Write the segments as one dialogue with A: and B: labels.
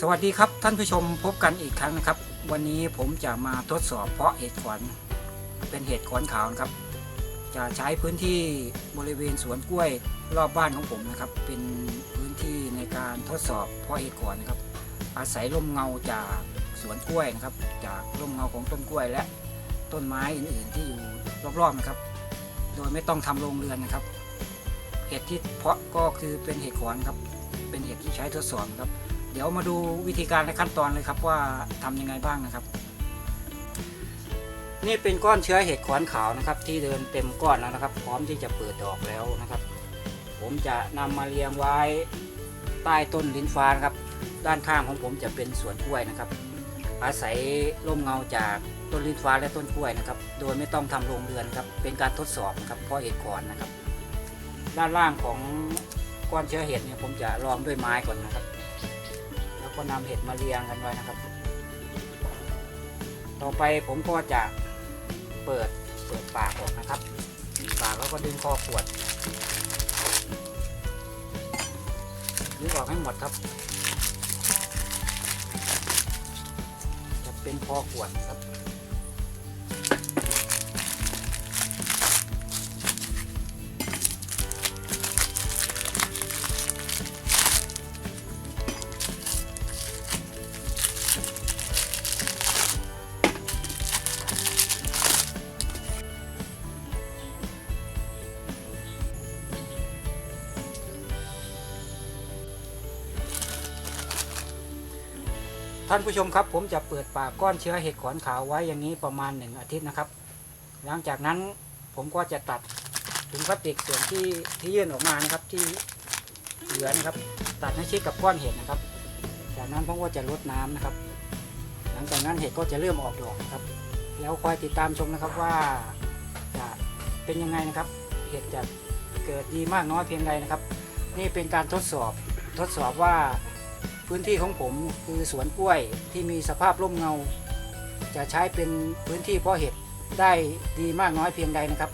A: สวัสดีครับท่านผู้ชมพบกันอีกครั้งนะครับ วันนี้ผมจะมาทดสอบเพาะเห็ดขอนเป็นเห็ดขอนขาวนะครับ จะใช้พื้นที่บริเวณสวนกล้วยรอบบ้านของผมนะครับ เป็นพื้นที่ในการทดสอบเพาะเห็ดขอนนะครับ อาศัยร่มเงาจากสวนกล้วยนะครับ จากร่มเงาของต้นกล้วยและต้นไม้อื่นๆที่อยู่รอบๆนะครับ โดยไม่ต้องทำโรงเรือนนะครับ เห็ดที่เพาะก็คือเป็นเห็ดขอนครับ เป็นเห็ดที่ใช้ทดสอบครับ เดี๋ยวมาดูวิธีการและขั้นตอนเลยครับว่าทำยังไงบ้างนะครับ นี่เป็นก้อนเชื้อเห็ดขอนขาวนะครับ ที่เดินเต็มก้อนแล้วนะครับ พร้อมที่จะเปิดดอกแล้วนะครับ ผมจะนำมาเรียงไว้ใต้ต้นลิ้นฟ้านะครับ ด้านข้างของผมจะเป็นสวนกล้วยนะครับ อาศัยร่มเงาจากต้นลิ้นฟ้าและต้นกล้วยนะครับ โดยไม่ต้องทำโรงเรือนครับเป็นการทดสอบนะครับเพราะเห็ดขอนนะครับ ด้านล่างของก้อนเชื้อเห็ดเนี่ยผมจะรองด้วยไม้ก่อนนะครับ ก็นำเห็ดมาเรียงกันไว้นะครับ ต่อไปผมก็จะเปิดเปิดปากออกนะครับ ปากแล้วก็ดึงคอขวดดึงออกให้หมดครับ จะเป็นคอขวดครับ ท่านผู้ชมครับ ผมจะเปิดปากก้อนเชื้อเห็ดขอนขาวไว้อย่างนี้ประมาณหนึ่งอาทิตย์นะครับ หลังจากนั้นผมก็จะตัดถุงพลาสติกส่วนที่ที่ยื่นออกมานะครับที่เหลือนะครับ ตัดให้ชิดกับก้อนเห็ดนะครับ จากนั้นผมก็จะลดน้ำนะครับ หลังจากนั้นเห็ดก็จะเริ่มออกดอกครับ แล้วคอยติดตามชมนะครับว่าจะเป็นยังไงนะครับ เห็ดจะเกิดดีมากน้อยเพียงใดนะครับ นี่เป็นการทดสอบทดสอบว่า พื้นที่ของผมคือสวนกล้วยที่มีสภาพร่มเงา จะใช้เป็นพื้นที่เพาะเห็ดได้ดีมากน้อยเพียงใดนะครับ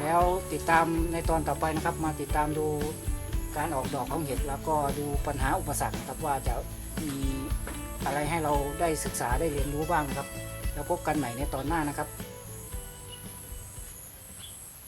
A: แล้วติดตามในตอนต่อไปนะครับ มาติดตามดูการออกดอกของเห็ดแล้วก็ดูปัญหาอุปสรรคนะครับว่าจะมีอะไรให้เราได้ศึกษาได้เรียนรู้บ้างนะครับ แล้วพบกันใหม่ในตอนหน้านะครับ